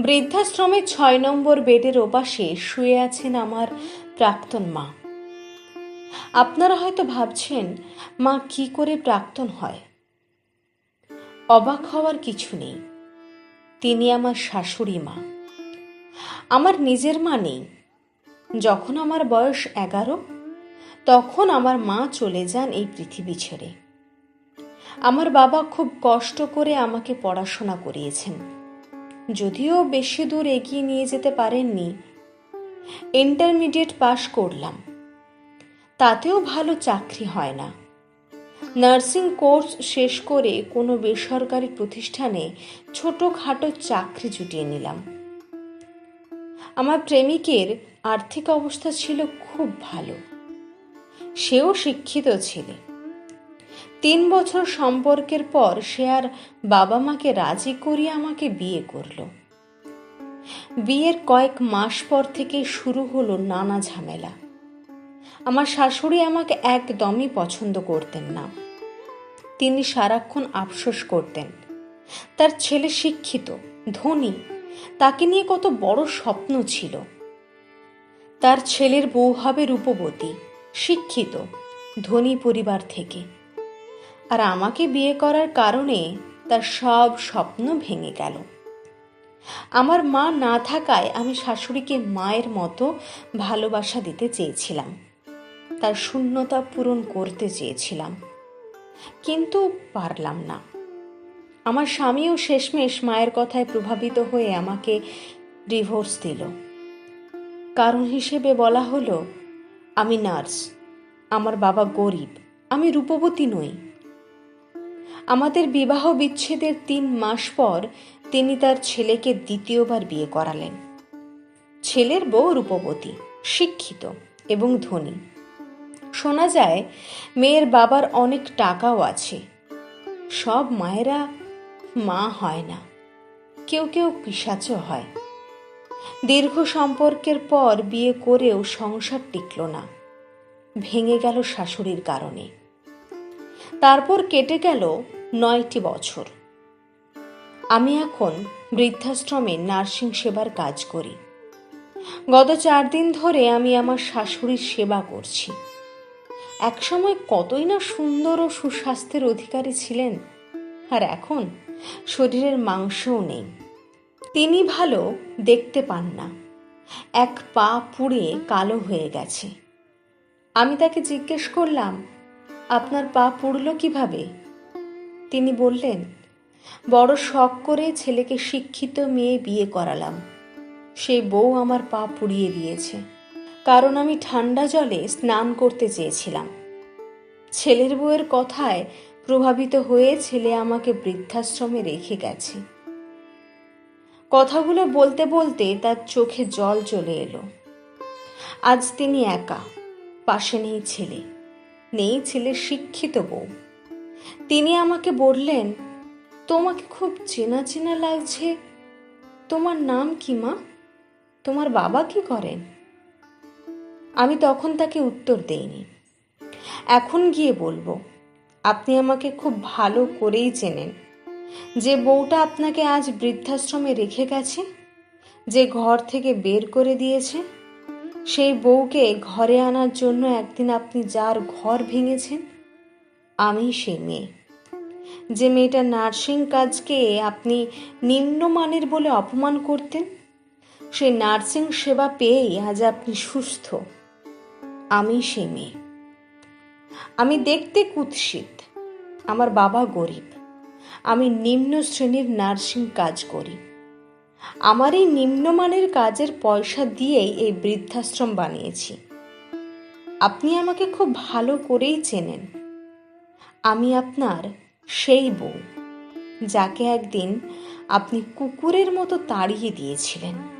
বৃদ্ধাশ্রমের ছয় নম্বর বেডের ওপাশে শুয়ে আছেন আমার প্রাক্তন মা। আপনারা হয়তো ভাবছেন, মা কি করে প্রাক্তন হয়? অবাক হওয়ার কিছু নেই। তিনি আমার শাশুড়ি মা। আমার নিজের মা নেই। যখন আমার বয়স এগারো, তখন আমার মা চলে যান এই পৃথিবী ছেড়ে। আমার বাবা খুব কষ্ট করে আমাকে পড়াশোনা করিয়েছেন। যদিও বেশি দূর এগিয়ে নিয়ে যেতে পারেননি। ইন্টারমিডিয়েট পাশ করলাম। তাতেও ভালো চাকরি হয় না। নার্সিং কোর্স শেষ করে কোনো বেসরকারি প্রতিষ্ঠানে ছোটোখাটো চাকরি জুটিয়ে নিলাম। আমার প্রেমিকের আর্থিক অবস্থা ছিল খুব ভালো। সেও শিক্ষিত ছেলে। তিন বছর সম্পর্কের পর সে আর বাবা মাকে রাজি করিয়ে আমাকে বিয়ে করল। বিয়ের কয়েক মাস পর থেকে শুরু হলো নানা ঝামেলা। আমার শাশুড়ি আমাকে একদমই পছন্দ করতেন না। তিনি সারাক্ষণ আফসোস করতেন। তার ছেলে শিক্ষিত, ধনী, তাকে নিয়ে কত বড় স্বপ্ন ছিল। তার ছেলের বউ হবে রূপবতী, শিক্ষিত, ধনী পরিবার থেকে। আর আমাকে বিয়ে করার কারণে তার সব স্বপ্ন ভেঙে গেল। আমার মা না থাকায় আমি শাশুড়িকে মায়ের মতো ভালোবাসা দিতে চেয়েছিলাম। তার শূন্যতা পূরণ করতে চেয়েছিলাম। কিন্তু পারলাম না। আমার স্বামীও শেষমেশ মায়ের কথায় প্রভাবিত হয়ে আমাকে ডিভোর্স দিল। কারণ হিসেবে বলা হলো, আমি নার্স, আমার বাবা গরিব, আমি রূপবতী নই। আমাদের বিবাহ বিচ্ছেদের তিন মাস পর তিনি তার ছেলেকে দ্বিতীয়বার বিয়ে করালেন। ছেলের বউ রূপবতী শিক্ষিত এবং ধনী। শোনা যায়, মেয়ের বাবার অনেক টাকাও আছে। সব মায়েরা মা হয় না, কেউ কেউ পিসাচও হয়। দীর্ঘ সম্পর্কের পর বিয়ে করেও সংসার টিকল না। ভেঙে গেল শাশুড়ির কারণে। তারপর কেটে গেল নয়টি বছর। আমি এখন বৃদ্ধাশ্রমে নার্সিং সেবার কাজ করি। গত চার দিন ধরে আমি আমার শাশুড়ির সেবা করছি। একসময় কতই না সুন্দর ও সুস্বাস্থ্যের অধিকারী ছিলেন, আর এখন শরীরের মাংসও নেই। তিনি ভালো দেখতে পান না। এক পা পুড়ে কালো হয়ে গেছে। আমি তাকে জিজ্ঞেস করলাম, আপনার পা পুড়ল কীভাবে? তিনি বললেন, বড় শখ করে ছেলেকে শিক্ষিত মেয়ে বিয়ে করালাম। সেই বউ আমার পা পুড়িয়ে দিয়েছে। কারণ আমি ঠান্ডা জলে স্নান করতে চেয়েছিলাম। ছেলের বউয়ের কথায় প্রভাবিত হয়ে ছেলে আমাকে বৃদ্ধাশ্রমে রেখে গেছে। কথাগুলো বলতে বলতে তার চোখে জল চলে এলো। আজ তিনি একা, পাশে নেই ছেলে। নেই ছেলে শিক্ষিত বউ। তিনি আমাকে বললেন, তোমাকে খুব চেনা চেনা লাগছে। তোমার নাম কি মা? তোমার বাবা কি করেন? আমি তখন তাকে উত্তর দেইনি। এখন গিয়ে বলব, আপনি আমাকে খুব ভালো করেই চেনেন। যে বউটা আপনাকে আজ বৃদ্ধাশ্রমে রেখে গেছে, যে ঘর থেকে বের করে দিয়েছে, সেই বউকে ঘরে আনার জন্য একদিন আপনি যার ঘর ভেঙেছেন আমি সেই মেয়ে। যে মেয়েটা নার্সিং কাজকে আপনি নিম্নমানের বলে অপমান করতেন সেই নার্সিং সেবা পেয়েই আজ আপনি সুস্থ। আমি সেই মেয়ে। আমি দেখতে কুৎসিত। আমার বাবা গরিব। আমি নিম্ন শ্রেণির নার্সিং কাজ করি। আমার এই নিম্নমানের কাজের পয়সা দিয়েই এই বৃদ্ধাশ্রম বানিয়েছি। আপনি আমাকে খুব ভালো করেই চেনেন। আমি আপনার সেই বউ যাকে একদিন আপনি কুকুরের মতো তাড়িয়ে দিয়েছিলেন।